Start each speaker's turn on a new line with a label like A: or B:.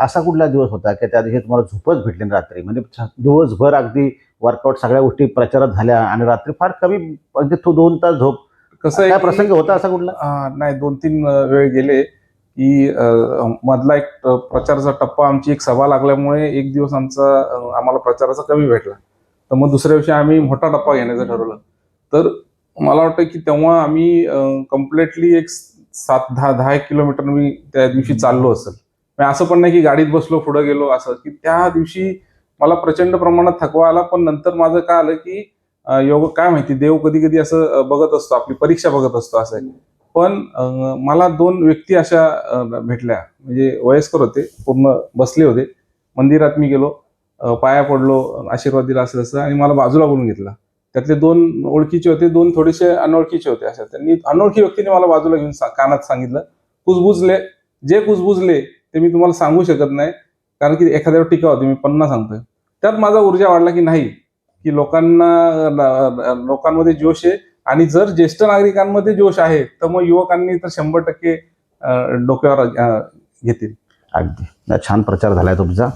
A: असा कुठला दिवस होता की त्या दिवशी तुम्हाला झोपच भेटली नाही रात्री? म्हणजे दिवसभर अगदी वर्कआउट सगळ्या गोष्टी प्रचारात झाल्या आणि रात्री फार कमी म्हणजे तो दोन तास झोप.
B: कसं
A: प्रसंग होता असा कुठला?
B: नाही दोन तीन वेळ गेले की मधला एक प्रचाराचा टप्पा आमची एक सभा लागल्यामुळे एक दिवस आमचा आम्हाला प्रचाराचा कमी भेटला. तर मग दुसऱ्या दिवशी आम्ही मोठा टप्पा घेण्याचं ठरवलं. तर मला वाटतं की तेव्हा आम्ही कम्प्लिटली एक सात दहा दहा एक किलोमीटर मी त्या दिवशी चाललो असेल. असं पण नाही की गाडीत बसलो पुढे गेलो असं. की त्या दिवशी मला प्रचंड प्रमाणात थकवा आला पण नंतर माझं काय आलं की योग काय माहिती देव कधी कधी असं बघत असतो आपली परीक्षा बघत असतो असं पण मला दोन व्यक्ती अशा भेटल्या. म्हणजे वयस्कर होते पूर्ण बसले होते. मंदिरात मी गेलो पाया पडलो आशीर्वाद दिला असं तसं आणि मला बाजूला बोलून घेतला. त्यातले दोन ओळखीचे होते दोन थोडेसे अनोळखीचे होते अशा. त्यांनी अनोळखी व्यक्तीने मला बाजूला घेऊन सा- कानात सांगितलं कुजबुजले जे कुजबुजले ते मी तुम्हाला सांगू शकत नाही. कारण की एखाद्यावर टीका होती मी पन्नास सांगतोय. त्यात माझा ऊर्जा वाढला की नाही की लोकांना लोकांमध्ये जोश आहे. आणि जर ज्येष्ठ नागरिकांमध्ये जोश आहे तर मग युवकांनी तर शंभर टक्के डोक्यावर घेतील.
A: अगदी. छान प्रचार झालाय तुमचा.